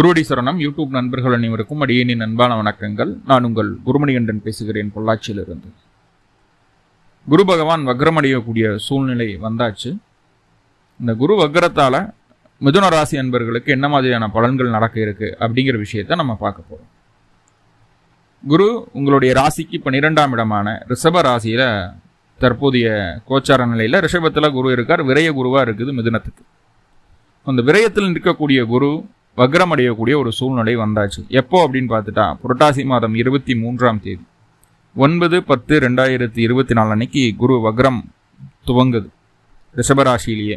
குருவடி சரணம் யூடியூப் நண்பர்கள் அனைவருக்கும் அடியேனின் அன்பான வணக்கங்கள். நான் உங்கள் குருமணிகண்டன் பேசுகிறேன் பொள்ளாச்சியிலிருந்து. குரு பகவான் வக்ரமடையக்கூடிய சூழ்நிலை வந்தாச்சு. இந்த குரு வக்ரத்தால் மிதுன ராசி அன்பர்களுக்கு என்ன மாதிரியான பலன்கள் நடக்க இருக்கு அப்படிங்கிற விஷயத்தை நம்ம பார்க்க போகிறோம் குரு உங்களுடைய ராசிக்கு பன்னிரெண்டாம் இடமான ரிஷப ராசியில் தற்போதைய கோச்சார நிலையில் ரிஷபத்தில் குரு இருக்கார். விரய குருவாக இருக்குது மிதுனத்துக்கு. அந்த விரயத்தில் நிற்கக்கூடிய குரு வக்ரம் அடையக்கூடிய ஒரு சூழ்நிலை வந்தாச்சு. எப்போ அப்படின்னு பார்த்துட்டா புரட்டாசி மாதம் இருபத்தி மூன்றாம் தேதி. ஒன்பது பத்து ரெண்டாயிரத்தி இருபத்தி நாலு அன்னைக்கு குரு வக்ரம் துவங்குது ரிஷபராசியிலேயே.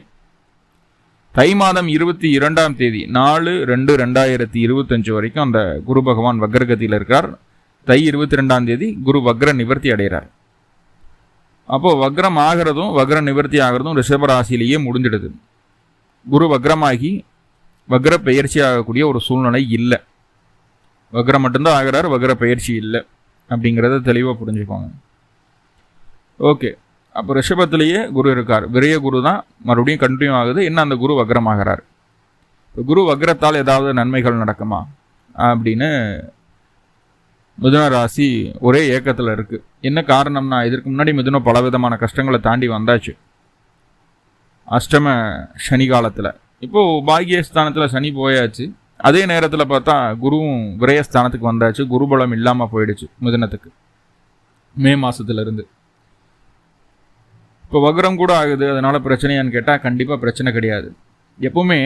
தை மாதம் இருபத்தி இரண்டாம் தேதி நாலு ரெண்டு ரெண்டாயிரத்தி இருபத்தஞ்சு வரைக்கும் அந்த குரு பகவான் வக்ரகதியில் இருக்கார். தை இருபத்தி ரெண்டாம் தேதி குரு வக்ர நிவர்த்தி அடைகிறார். அப்போது வக்ரம் ஆகிறதும் வக்ர நிவர்த்தி ஆகிறதும் ரிஷபராசியிலேயே முடிஞ்சிடுது. குரு வக்ரமாகி வக்ர பயிற்சி ஆகக்கூடிய ஒரு சூழ்நிலை இல்லை. வக்ரம் மட்டும்தான் ஆகிறார் வக்ர பயிற்சி இல்லை அப்படிங்கிறத தெளிவாக புரிஞ்சுக்கோங்க. ஓகே. அப்போ ரிஷபத்திலேயே குரு இருக்கார். விரைய குரு தான் மறுபடியும் கண்டினியூ ஆகுது. என்ன அந்த குரு வக்ரமாகிறார் இப்போ குரு வக்ரத்தால் ஏதாவது நன்மைகள் நடக்குமா? அப்படின்னு மிதுன ராசி ஒரே ஏக்கத்தில் இருக்குது என்ன காரணம்னா இதற்கு முன்னாடி மிதுனம் பலவிதமான கஷ்டங்களை தாண்டி வந்தாச்சு. அஷ்டம சனி காலத்தில். இப்போது பாகியஸ்தானத்தில் சனி போயாச்சு. அதே நேரத்தில் பார்த்தா குருவும் விரயஸ்தானத்துக்கு வந்தாச்சு. குருபலம் இல்லாமல் போயிடுச்சு மிதனத்துக்கு. மே மாதத்துலேருந்து இப்போ வக்ரம் கூட ஆகுது. அதனால் பிரச்சனையான்னு கேட்டால் கண்டிப்பாக பிரச்சனை கிடையாது. எப்பவுமே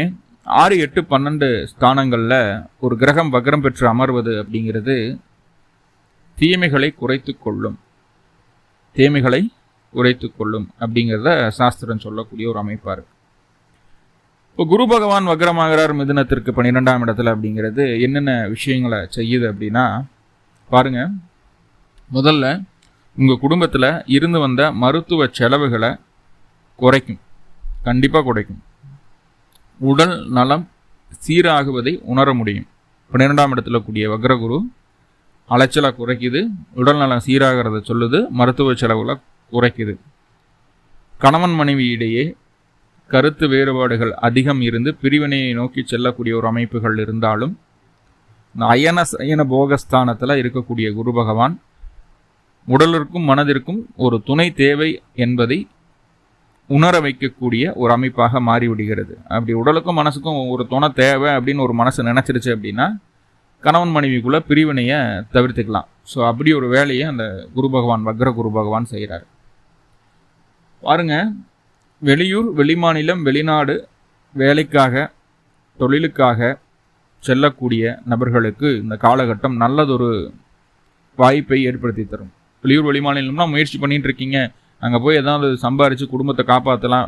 ஆறு எட்டு பன்னெண்டு ஸ்தானங்களில் ஒரு கிரகம் வக்ரம் பெற்று அமர்வது அப்படிங்கிறது தீமைகளை குறைத்து கொள்ளும். தீமைகளை குறைத்து கொள்ளும் அப்படிங்கிறத சாஸ்திரம் சொல்லக்கூடிய ஒரு அமைப்பாக இருக்குது இப்போ குரு பகவான் வக்ரமாகிறார் மிதுனத்திற்கு பன்னிரெண்டாம் இடத்துல அப்படிங்கிறது என்னென்ன விஷயங்களை செய்யுது அப்படின்னா பாருங்க. முதல்ல உங்கள் குடும்பத்தில் இருந்து வந்த மருத்துவ செலவுகளை குறைக்கும். கண்டிப்பாக குறைக்கும். உடல் நலம் சீராகுவதை உணர முடியும். பன்னிரெண்டாம் இடத்துல கூடிய வக்ரகுரு அலைச்சலை குறைக்குது. உடல் நலம் சீராகிறத சொல்லுது. மருத்துவ செலவுகளை குறைக்குது. கணவன் மனைவி இடையே கருத்து வேறுபாடுகள் அதிகம் இருந்து பிரிவினையை நோக்கி செல்லக்கூடிய ஒரு அமைப்புகள் இருந்தாலும் அயன சயன போகஸ்தானத்தில் இருக்கக்கூடிய குரு பகவான் உடலிற்கும் மனதிற்கும் ஒரு துணை தேவை என்பதை உணர வைக்கக்கூடிய ஒரு அமைப்பாக மாறிவிடுகிறது. அப்படி உடலுக்கும் மனசுக்கும் ஒரு துணை தேவை அப்படின்னு ஒரு மனசு நினச்சிருச்சு அப்படின்னா கணவன் மனைவிக்குள்ள பிரிவினையை தவிர்த்துக்கலாம். ஸோ அப்படி ஒரு வேலையை அந்த குரு பகவான் வக்ர குரு பகவான் செய்கிறார் பாருங்க வெளியூர் வெளிமாநிலம் வெளிநாடு வேலைக்காக தொழிலுக்காக செல்லக்கூடிய நபர்களுக்கு இந்த காலகட்டம் நல்லதொரு வாய்ப்பை ஏற்படுத்தி தரும். வெளியூர் வெளிமாநிலம்னா முயற்சி பண்ணிகிட்டு இருக்கீங்க. அங்கே போய் ஏதாவது சம்பாரித்து குடும்பத்தை காப்பாற்றலாம்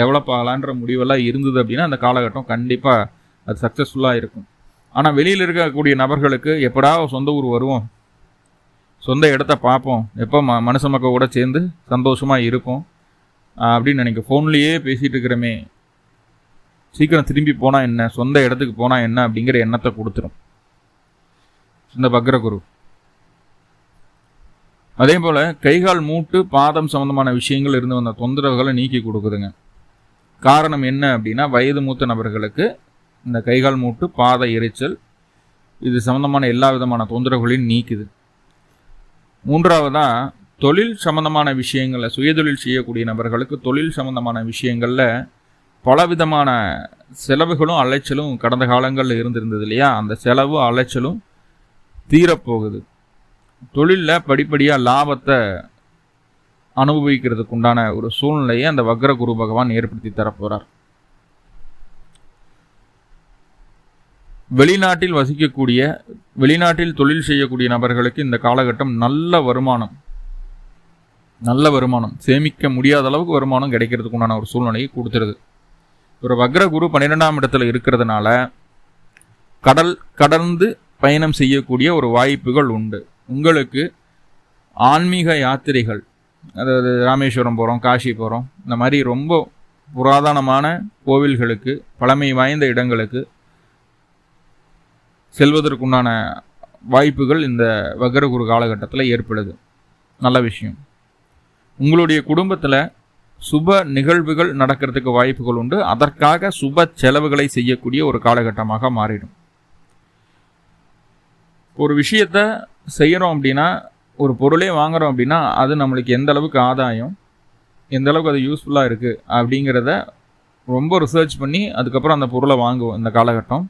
டெவலப் ஆகலான்ற முடிவெல்லாம் இருந்தது அப்படின்னா அந்த காலகட்டம் கண்டிப்பாக அது சக்ஸஸ்ஃபுல்லாக இருக்கும். ஆனால் வெளியில் இருக்கக்கூடிய நபர்களுக்கு எப்படா சொந்த ஊர் வருவோம்? சொந்த இடத்த பார்ப்போம். எப்போ ம மனுஷ மக்கள் கூட சேர்ந்து சந்தோஷமாக இருப்போம். அப்படின்னு நினைக்க. ஃபோன்லேயே பேசிகிட்டு இருக்கிறமே சீக்கிரம் திரும்பி போனால் என்ன? சொந்த இடத்துக்கு போனால் என்ன? அப்படிங்கிற எண்ணத்தை கொடுத்துரும். இந்த பக்ரகுரு. அதே போல் கைகால் மூட்டு பாதம் சம்மந்தமான விஷயங்கள் இருந்து வந்த தொந்தரவுகளை நீக்கி கொடுக்குதுங்க. காரணம் என்ன அப்படின்னா வயது மூத்த நபர்களுக்கு இந்த கைகால் மூட்டு பாத எரிச்சல் இது சம்மந்தமான எல்லா விதமான தொந்தரவுகளையும் நீக்குது. மூன்றாவதாக தொழில் சம்மந்தமான விஷயங்களில் சுயதொழில் செய்யக்கூடிய நபர்களுக்கு தொழில் சம்மந்தமான விஷயங்களில் பலவிதமான செலவுகளும் அலைச்சலும் கடந்த காலங்களில் இருந்திருந்தது இல்லையா? அந்த செலவு அலைச்சலும் தீரப்போகுது. தொழிலில் படிப்படியாக லாபத்தை அனுபவிக்கிறதுக்கு உண்டான ஒரு சூழ்நிலையை அந்த வக்ர குரு பகவான் ஏற்படுத்தி தரப்போகிறார் வெளிநாட்டில் வசிக்கக்கூடிய வெளிநாட்டில் தொழில் செய்யக்கூடிய நபர்களுக்கு இந்த காலகட்டம் நல்ல வருமானம். நல்ல வருமானம் சேமிக்க முடியாத அளவுக்கு வருமானம் கிடைக்கிறதுக்கு உண்டான ஒரு சூழ்நிலையை கொடுத்துருது. ஒரு வக்ர குரு பன்னிரெண்டாம் இடத்துல இருக்கிறதுனால கடல் கடந்து பயணம் செய்யக்கூடிய ஒரு வாய்ப்புகள் உண்டு. உங்களுக்கு ஆன்மீக யாத்திரைகள் அதாவது ராமேஸ்வரம் போகிறோம் காஷி போகிறோம் இந்த மாதிரி ரொம்ப புராதனமான கோவில்களுக்கு பழமை வாய்ந்த இடங்களுக்கு செல்வதற்குண்டான வாய்ப்புகள் இந்த வக்ரகுரு காலகட்டத்தில் ஏற்படுது. நல்ல விஷயம். உங்களுடைய குடும்பத்தில் சுப நிகழ்வுகள் நடக்கிறதுக்கு வாய்ப்புகள் உண்டு. அதற்காக சுப செலவுகளை செய்யக்கூடிய ஒரு காலகட்டமாக மாறிடும். ஒரு விஷயத்த செய்கிறோம் அப்படின்னா ஒரு பொருளே வாங்குறோம் அப்படின்னா அது நம்மளுக்கு எந்த அளவுக்கு ஆதாயம் எந்த அளவுக்கு அது யூஸ்ஃபுல்லாக இருக்குது அப்படிங்கிறத ரொம்ப ரிசர்ச் பண்ணி அதுக்கப்புறம் அந்த பொருளை வாங்குவோம் இந்த காலகட்டம்.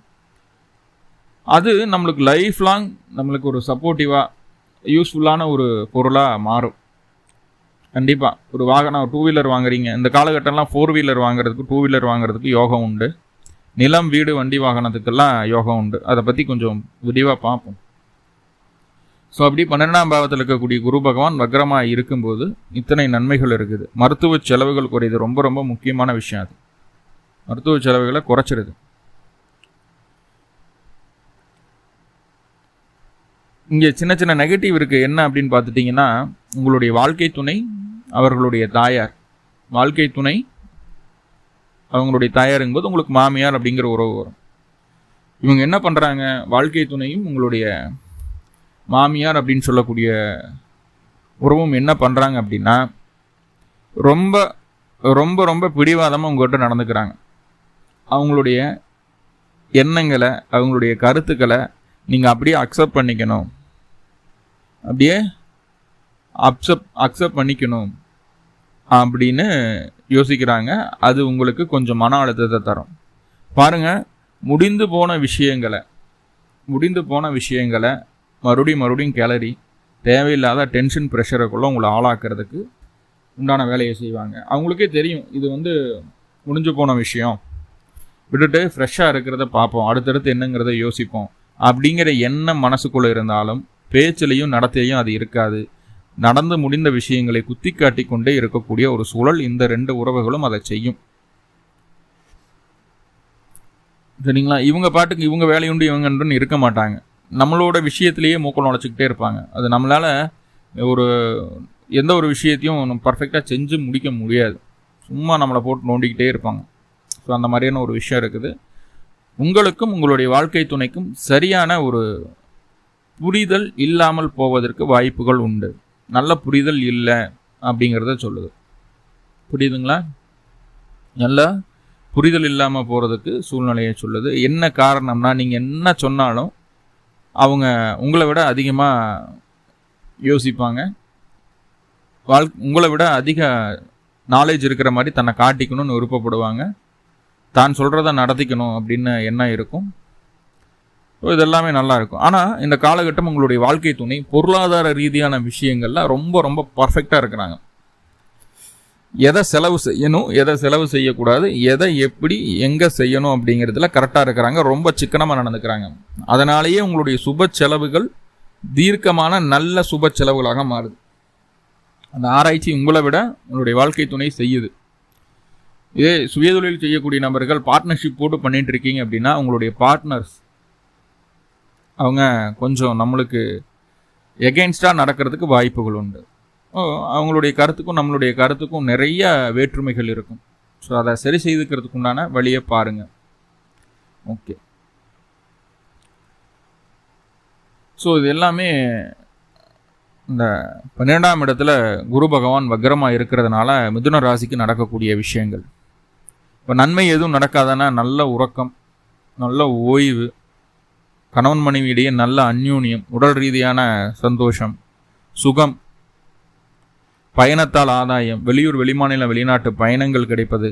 அது நம்மளுக்கு லைஃப் லாங் நம்மளுக்கு ஒரு சப்போர்ட்டிவாக யூஸ்ஃபுல்லான ஒரு பொருளாக மாறும். கண்டிப்பாக ஒரு வாகனம் டூ வீலர் வாங்குறீங்க. இந்த காலகட்டம்லாம் ஃபோர் வீலர் வாங்குறதுக்கு டூ வீலர் வாங்குறதுக்கு யோகம் உண்டு. நிலம் வீடு வண்டி வாகனத்துக்கெல்லாம் யோகம் உண்டு. அதை பற்றி கொஞ்சம் விரிவாக பார்ப்போம். ஸோ அப்படி பன்னெண்டாம் பாவத்தில் இருக்கக்கூடிய குரு பகவான் வக்ரமாக இருக்கும்போது இத்தனை நன்மைகள் இருக்குது. மருத்துவ செலவுகள் குறையுது. ரொம்ப ரொம்ப முக்கியமான விஷயம் அது. மருத்துவ செலவுகளை குறைச்சிருது. இங்கே சின்ன சின்ன நெகட்டிவ் இருக்குது என்ன அப்படின்னு பார்த்துட்டிங்கன்னா உங்களுடைய வாழ்க்கை துணை அவர்களுடைய தாயார். வாழ்க்கை துணை அவங்களுடைய தாயாருங்கும்போது உங்களுக்கு மாமியார் அப்படிங்கிற உறவு வரும். இவங்க என்ன பண்ணுறாங்க வாழ்க்கை துணையும் உங்களுடைய மாமியார் அப்படின்னு சொல்லக்கூடிய உறவும் என்ன பண்ணுறாங்க அப்படின்னா ரொம்ப ரொம்ப ரொம்ப பிடிவாதமாக உங்கள்கிட்ட நடந்துக்கிறாங்க. அவங்களுடைய எண்ணங்களை அவங்களுடைய கருத்துக்களை நீங்கள் அப்படியே அக்செப்ட் பண்ணிக்கணும். அப்படியே அப்செப் அக்செப்ட் பண்ணிக்கணும் அப்படின்னு யோசிக்கிறாங்க. அது உங்களுக்கு கொஞ்சம் மன அழுத்தத்தை தரும். பாருங்கள் முடிந்து போன விஷயங்களை முடிந்து போன விஷயங்களை மறுபடியும் மறுபடியும் கிளறி தேவையில்லாத டென்ஷன் ப்ரெஷருக்குள்ளே உங்களை ஆளாக்குறதுக்கு உண்டான வேலையை செய்வாங்க. அவங்களுக்கே தெரியும் இது வந்து முடிஞ்சு போன விஷயம். விட்டுட்டு ஃப்ரெஷ்ஷாக இருக்கிறத பார்ப்போம். அடுத்தடுத்து என்னங்கிறத யோசிப்போம். அப்படிங்கிற எண்ணம் மனசுக்குள்ளே இருந்தாலும் பேச்சிலையும் நடத்தையும் அது இருக்காது. நடந்து முடிந்த விஷயங்களை குத்தி காட்டி கொண்டே இருக்கக்கூடிய ஒரு சூழல் இந்த ரெண்டு உறவுகளும் அதை செய்யும். சரிங்களா? இவங்க பாட்டுக்கு இவங்க வேலையுண்டு இவங்கன்றன்னு இருக்க மாட்டாங்க. நம்மளோட விஷயத்திலேயே மூக்கம் நுழைச்சிக்கிட்டே இருப்பாங்க. அது நம்மளால் ஒரு எந்த ஒரு விஷயத்தையும் பர்ஃபெக்டாக செஞ்சு முடிக்க முடியாது. சும்மா நம்மளை போட்டு நோண்டிக்கிட்டே இருப்பாங்க. ஸோ அந்த மாதிரியான ஒரு விஷயம் இருக்குது. உங்களுக்கும் உங்களுடைய வாழ்க்கை துணைக்கும் சரியான ஒரு புரிதல் இல்லாமல் போவதற்கு வாய்ப்புகள் உண்டு. நல்ல புரிதல் இல்லை அப்படிங்கிறத சொல்லுது. புரியுதுங்களா? நல்ல புரிதல் இல்லாமல் போகிறதுக்கு சூழ்நிலையை சொல்லுது. என்ன காரணம்னா நீங்கள் என்ன சொன்னாலும் அவங்க உங்களை விட அதிகமாக யோசிப்பாங்க. வாழ் உங்களை விட அதிக நாலேஜ் இருக்கிற மாதிரி தன்னை காட்டிக்கணும்னு விருப்பப்படுவாங்க. தான் சொல்கிறத நடத்திக்கணும் அப்படின்னு எண்ணம் இருக்கும். ஸோ இதெல்லாமே நல்லாயிருக்கும் ஆனால் இந்த காலகட்டம் உங்களுடைய வாழ்க்கை துணை பொருளாதார ரீதியான விஷயங்களில் ரொம்ப ரொம்ப பர்ஃபெக்டாக இருக்கிறாங்க. எதை செலவு செய்யணும் எதை செலவு செய்யக்கூடாது எதை எப்படி எங்கே செய்யணும் அப்படிங்கிறதுல கரெக்டாக இருக்கிறாங்க ரொம்ப சிக்கனமாக நடந்துக்கிறாங்க. அதனாலேயே உங்களுடைய சுப செலவுகள் தீர்க்கமான நல்ல சுப செலவுகளாக மாறுது. அந்த ஆராய்ச்சி உங்களை விட உங்களுடைய வாழ்க்கை துணை செய்யுது. இதே சுயதொழில் செய்யக்கூடிய நபர்கள் பார்ட்னர்ஷிப் போட்டு பண்ணிட்டு இருக்கீங்க அப்படின்னா உங்களுடைய பார்ட்னர்ஸ் அவங்க கொஞ்சம் நம்மளுக்கு எகெயின்ஸ்டாக நடக்கிறதுக்கு வாய்ப்புகள் உண்டு. அவங்களுடைய கருத்துக்கும் நம்மளுடைய கருத்துக்கும் நிறைய வேற்றுமைகள் இருக்கும். ஸோ அதை சரி செய்துக்கிறதுக்கு உண்டான வழியை பாருங்கள் ஓகே ஸோ இது எல்லாமே இந்த பன்னிரெண்டாம் இடத்துல குரு பகவான் வக்ரமாக இருக்கிறதுனால மிதுன ராசிக்கு நடக்கக்கூடிய விஷயங்கள். இப்போ நன்மை எதுவும் நடக்காதனா நல்ல உறக்கம் நல்ல ஓய்வு கணவன் மனைவியிடையே நல்ல அந்யூன்யம் உடல் ரீதியான சந்தோஷம் சுகம் பயணத்தால் ஆதாயம் வெளியூர் வெளிமாநில வெளிநாட்டு பயணங்கள் கிடைப்பது.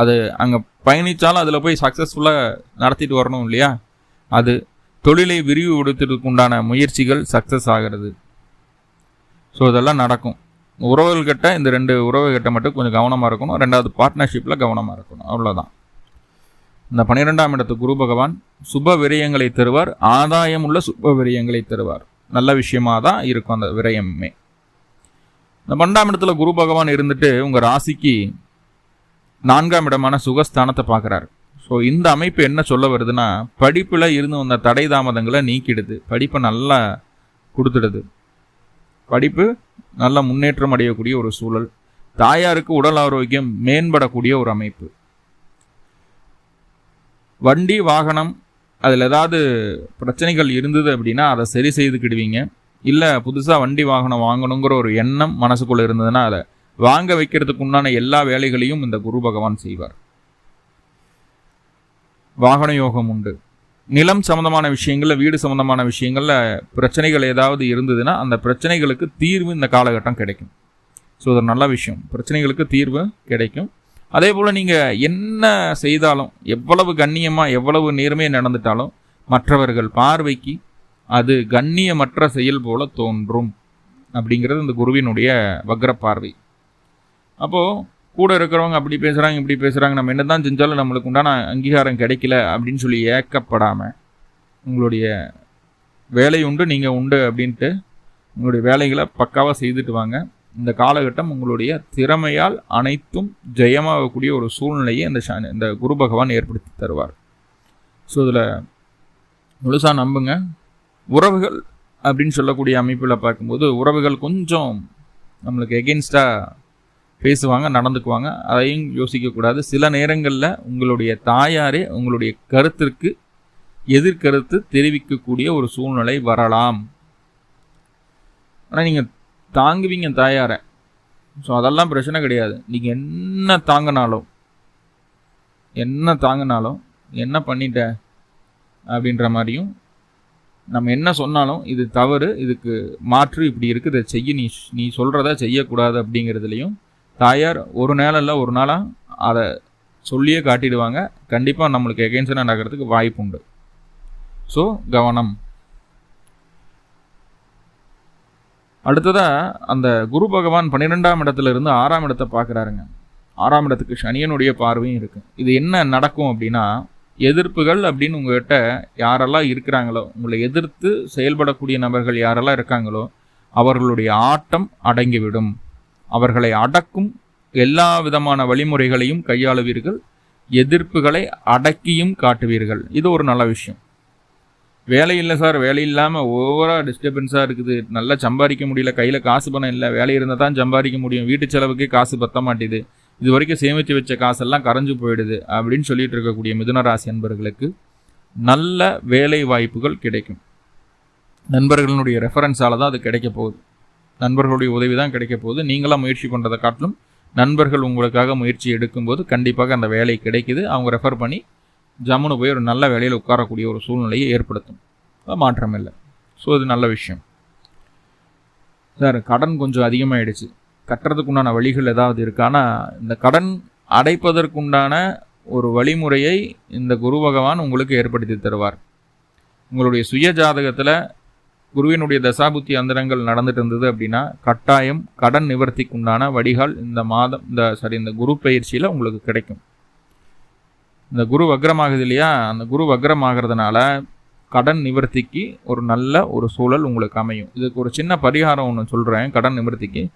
அது அங்கே பயணித்தாலும் அதில் போய் சக்ஸஸ்ஃபுல்லாக நடத்திட்டு வரணும் இல்லையா? அது தொழிலை விரிவுபடுத்துறதுக்கு உண்டான முயற்சிகள் சக்ஸஸ் ஆகிறது. ஸோ இதெல்லாம் நடக்கும். உறவுகள்கிட்ட இந்த ரெண்டு உறவுகிட்ட மட்டும் கொஞ்சம் கவனமாக இருக்கணும். ரெண்டாவது பார்ட்னர்ஷிப்பில் கவனமாக இருக்கணும். அவ்வளோதான் இந்த பன்னிரெண்டாம் இடத்து குரு பகவான் சுப விரயங்களை தருவார் ஆதாயம் உள்ள சுப விரயங்களை தருவார். நல்ல விஷயமாக தான் இருக்கும் அந்த விரயமே. இந்த பன்னெண்டாம் இடத்துல குரு பகவான் இருந்துட்டு உங்கள் ராசிக்கு நான்காம் இடமான சுகஸ்தானத்தை பார்க்குறாரு. ஸோ இந்த அமைப்பு என்ன சொல்ல வருதுன்னா படிப்பில் இருந்து வந்த தடை தாமதங்களை நீக்கிடுது. படிப்பை நல்லா கொடுத்துடுது. படிப்பு நல்ல முன்னேற்றம் அடையக்கூடிய ஒரு சூழல். தாயாருக்கு உடல் ஆரோக்கியம் மேம்படக்கூடிய ஒரு அமைப்பு. வண்டி வாகனம் அதில் ஏதாவது பிரச்சனைகள் இருந்தது அப்படின்னா அதை சரி செய்துக்கிடுவீங்க. இல்லை புதுசாக வண்டி வாகனம் வாங்கணுங்கிற ஒரு எண்ணம் மனசுக்குள்ளே இருந்ததுன்னா அதை வாங்க வைக்கிறதுக்கு உண்டான எல்லா வேலைகளையும் இந்த குரு பகவான் செய்வார். வாகன யோகம் உண்டு. நிலம் சம்மந்தமான விஷயங்களில் வீடு சம்மந்தமான விஷயங்களில் பிரச்சனைகள் ஏதாவது இருந்ததுன்னா அந்த பிரச்சனைகளுக்கு தீர்வு இந்த காலகட்டம் கிடைக்கும். ஸோ அது ஒரு நல்ல விஷயம். பிரச்சனைகளுக்கு தீர்வு கிடைக்கும். அதே போல் நீங்கள் என்ன செய்தாலும் எவ்வளவு கண்ணியமாக எவ்வளவு நேர்மையாக நடந்துட்டாலும் மற்றவர்கள் பார்வைக்கு அது கண்ணியமற்ற செயல் போல தோன்றும் அப்படிங்கிறது இந்த குருவினுடைய வக்ர பார்வை அப்போது கூட இருக்கிறவங்க அப்படி பேசுகிறாங்க இப்படி பேசுகிறாங்க நம்ம என்ன தான் செஞ்சாலும் நம்மளுக்கு உண்டான அங்கீகாரம் கிடைக்கல அப்படின்னு சொல்லி ஏக்கப்படாமல் உங்களுடைய வேலை உண்டு நீங்கள் உண்டு அப்படின்ட்டு உங்களுடைய வேலைகளை பக்காவாக செய்துட்டு வாங்க. இந்த காலகட்டம் உங்களுடைய திறமையால் அனைத்தும் ஜெயமாகக்கூடிய ஒரு சூழ்நிலையை இந்த இந்த குரு பகவான் ஏற்படுத்தி தருவார். ஸோ இதில் முழுசாக நம்புங்க. உறவுகள் அப்படின்னு சொல்லக்கூடிய அமைப்பில் பார்க்கும்போது உறவுகள் கொஞ்சம் நம்மளுக்கு எகென்ஸ்டாக பேசுவாங்க நடந்துக்குவாங்க. அதையும் யோசிக்கக்கூடாது சில நேரங்களில் உங்களுடைய தாயாரே உங்களுடைய கருத்திற்கு எதிர்கருத்து தெரிவிக்கக்கூடிய ஒரு சூழ்நிலை வரலாம். ஆனால் நீங்கள் தாங்குவீங்க தாயாரை. ஸோ அதெல்லாம் பிரச்சனை கிடையாது. நீங்கள் என்ன தாங்கினாலும் என்ன தாங்கினாலும் என்ன பண்ணிட்ட அப்படின்ற மாதிரியும் நம்ம என்ன சொன்னாலும் இது தவறு இதுக்கு மாற்று இப்படி இருக்குது இதை செய்ய நீ நீ சொல்கிறத செய்யக்கூடாது அப்படிங்கிறதுலையும் தாயார் ஒரு நாளில் ஒரு நாளாக அதை சொல்லியே காட்டிடுவாங்க. கண்டிப்பாக நம்மளுக்கு எகென்ஸ்டாக நடக்கிறதுக்கு வாய்ப்பு உண்டு ஸோ கவனம். அடுத்ததாக அந்த குரு பகவான் பன்னிரெண்டாம் இடத்துல இருந்து ஆறாம் இடத்தை பார்க்குறாருங்க. ஆறாம் இடத்துக்கு சனியனுடைய பார்வையும் இருக்குது இது என்ன நடக்கும் அப்படின்னா எதிர்ப்புகள் அப்படின்னு உங்கள்கிட்ட யாரெல்லாம் இருக்கிறாங்களோ உங்களை எதிர்த்து செயல்படக்கூடிய நபர்கள் யாரெல்லாம் இருக்காங்களோ அவர்களுடைய ஆட்டம் அடங்கிவிடும். அவர்களை அடக்கும் எல்லா விதமான வழிமுறைகளையும் கையாளுவீர்கள். எதிர்ப்புகளை அடக்கியும் காட்டுவீர்கள். இது ஒரு நல்ல விஷயம். வேலை இல்லை சார் வேலை இல்லாமல் ஓவராக டிஸ்டர்பன்ஸாக இருக்குது. நல்லா சம்பாதிக்க முடியல. கையில் காசு பணம் இல்லை. வேலை இருந்தால் தான் சம்பாதிக்க முடியும். வீட்டு செலவுக்கு காசு பத்த மாட்டேது. இது வரைக்கும் சேமித்து வச்ச காசெல்லாம் கரைஞ்சு போயிடுது அப்படின்னு சொல்லிட்டு இருக்கக்கூடிய மிதுனராசி அன்பர்களுக்கு நல்ல வேலை வாய்ப்புகள் கிடைக்கும். நண்பர்களுடைய ரெஃபரன்ஸால் தான் அது கிடைக்க போகுது. நண்பர்களுடைய உதவி தான் கிடைக்க போகுது. நீங்களாம் முயற்சி பண்ணுறதை காட்டிலும் நண்பர்கள் உங்களுக்காக முயற்சி எடுக்கும்போது கண்டிப்பாக அந்த வேலை கிடைக்குது. அவங்க ரெஃபர் பண்ணி ஜம்முன்னு போய் ஒரு நல்ல வேலையில் உட்காரக்கூடிய ஒரு சூழ்நிலையை ஏற்படுத்தும். மாற்றம் இல்லை. ஸோ இது நல்ல விஷயம். சார் கடன் கொஞ்சம் அதிகமாகிடுச்சு கட்டுறதுக்குண்டான வழிகள் ஏதாவது இருக்கானா இந்த கடன் அடைப்பதற்குண்டான ஒரு வழிமுறையை இந்த குரு பகவான் உங்களுக்கு ஏற்படுத்தி தருவார். உங்களுடைய சுய ஜாதகத்தில் குருவினுடைய தசாபுத்தி அந்தரங்கள் நடந்துட்டு இருந்தது அப்படின்னா கட்டாயம் கடன் நிவர்த்திக்குண்டான வடிகால் இந்த மாதம் இந்த சாரி இந்த குரு பயிற்சியில் உங்களுக்கு கிடைக்கும். இந்த குரு வக்ரமாகுது இல்லையா? அந்த குரு வக்ரமாகிறதுனால கடன் நிவர்த்திக்கு ஒரு நல்ல ஒரு சூழல் உங்களுக்கு அமையும். இதுக்கு ஒரு சின்ன பரிகாரம் ஒன்று சொல்கிறேன் கடன் நிவர்த்திக்கு.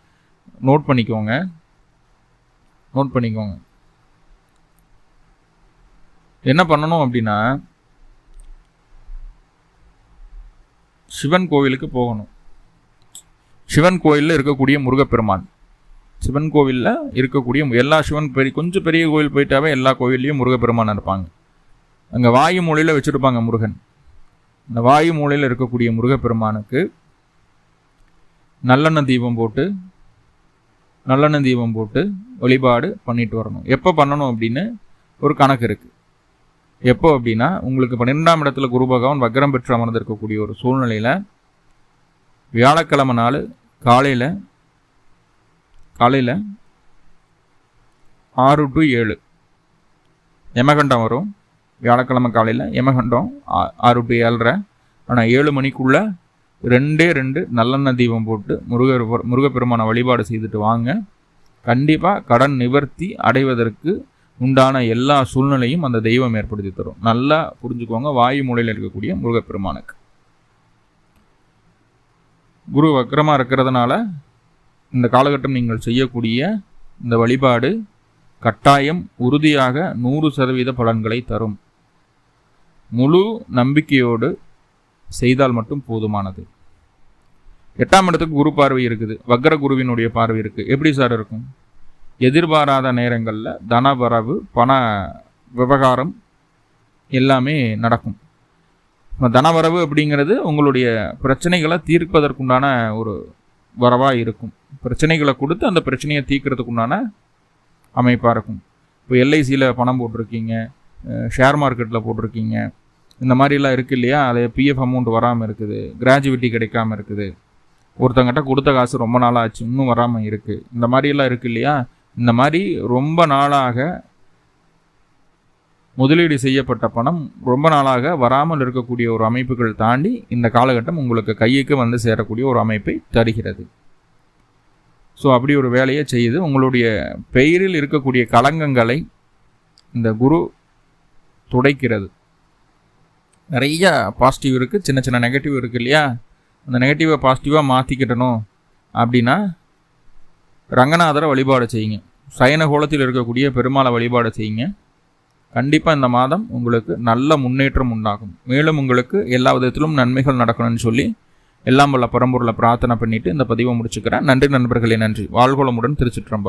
நோட் பண்ணிக்கோங்க. நோட் பண்ணிக்கோங்க. என்ன பண்ணணும் அப்படின்னா சிவன் கோவிலுக்கு போகணும். சிவன் கோயிலில் இருக்கக்கூடிய முருகப்பெருமான். சிவன் கோவிலில் இருக்கக்கூடிய எல்லா சிவன் பெரிய கொஞ்சம் பெரிய கோவில் போயிட்டாவே எல்லா கோவில்லையும் முருகப்பெருமான் இருப்பாங்க. அங்கே வாயு மூலையில் வச்சுருப்பாங்க முருகன். அந்த வாயு மூலையில் இருக்கக்கூடிய முருகப்பெருமானுக்கு நல்லெண்ணெய் தீபம் போட்டு நல்லெண்ணெய் தீபம் போட்டு வழிபாடு பண்ணிட்டு வரணும். எப்போ பண்ணணும் அப்படின்னு ஒரு கணக்கு இருக்குது எப்போ அப்படின்னா உங்களுக்கு பன்னிரெண்டாம் இடத்துல குரு பகவான் வக்ரம் பெற்று அமர்ந்திருக்கக்கூடிய ஒரு சூழ்நிலையில் வியாழக்கிழமை நாள் காலையில் காலையில் ஆறு டு ஏழு. யமகண்டம் வரும். வியாழக்கிழமை காலையில் யமகண்டம் ஆறு டு ஏழரை. ஆனால் ஏழு மணிக்குள்ளே ரெண்டே ரெண்டு நல்லெண்ணெய் தீபம் போட்டு முருகர் முருகப்பெருமான வழிபாடு செய்துட்டு வாங்க. கண்டிப்பாக கடன் நிவர்த்தி அடைவதற்கு உண்டான எல்லா சூழ்நிலையும் அந்த தெய்வம் ஏற்படுத்தி தரும். நல்லா புரிஞ்சுக்கோங்க. வாயு மூலையில் இருக்கக்கூடிய முருகப்பெருமானுக்கு. குரு வக்கரமாக இருக்கிறதுனால இந்த காலகட்டம் நீங்கள் செய்யக்கூடிய இந்த வழிபாடு கட்டாயம் உறுதியாக நூறு சதவீத பலன்களை தரும். முழு நம்பிக்கையோடு செய்தால் மட்டும் போதுமானது. எட்டாம் இடத்துக்கு குரு பார்வை இருக்குது. வக்கர குருவினுடைய பார்வை இருக்குது எப்படி சார் இருக்கும்? எதிர்பாராத நேரங்களில் தனவரவு பண விவகாரம் எல்லாமே நடக்கும். தனவரவு அப்படிங்கிறது உங்களுடைய பிரச்சனைகளை தீர்ப்பதற்குண்டான ஒரு வரவாக இருக்கும். பிரச்சனைகளை கொடுத்து அந்த பிரச்சனையை தீர்க்கறதுக்கு உண்டான அமைப்பாக இருக்கும். இப்போ எல்ஐசியில் பணம் போட்டிருக்கீங்க ஷேர் மார்க்கெட்டில் போட்டிருக்கீங்க இந்த மாதிரிலாம் இருக்குது இல்லையா? அது பிஎஃப் அமௌண்ட் வராமல் இருக்குது கிராஜுவிட்டி கிடைக்காம இருக்குது. ஒருத்தங்கிட்ட கொடுத்த காசு ரொம்ப நாளாக ஆச்சு இன்னும் வராமல் இருக்குது இந்த மாதிரியெல்லாம் இருக்குது இல்லையா? இந்த மாதிரி ரொம்ப நாளாக முதலீடு செய்யப்பட்ட பணம் ரொம்ப நாளாக வராமல் இருக்கக்கூடிய ஒரு அமைப்புகள் தாண்டி இந்த காலகட்டம் உங்களுக்கு கையுக்கு வந்து சேரக்கூடிய ஒரு அமைப்பை தருகிறது. ஸோ அப்படி ஒரு வேலையை செய்து உங்களுடைய பெயரில் இருக்கக்கூடிய களங்கங்களை இந்த குரு துடைக்கிறது. நிறைய பாசிட்டிவ் இருக்குது சின்ன சின்ன நெகட்டிவ் இருக்குது இல்லையா? அந்த நெகட்டிவை பாசிட்டிவாக மாற்றிக்கிட்டணும் அப்படின்னா ரங்கநாதரை வழிபாடு செய்யுங்க. சயனகோலத்தில் இருக்கக்கூடிய பெருமாளை வழிபாடு செய்யுங்க. கண்டிப்பாக இந்த மாதம் உங்களுக்கு நல்ல முன்னேற்றம் உண்டாகும். மேலும் உங்களுக்கு எல்லா விதத்திலும் நன்மைகள் நடக்கணும்னு சொல்லி எல்லாம் வல்ல பரம்பொருளை பிரார்த்தனை பண்ணிட்டு இந்த பதிவை முடிச்சுக்கிறேன். நன்றி நண்பர்களே நன்றி. வாழ்கோளமுடன் திருச்சிற்றம்பலம்.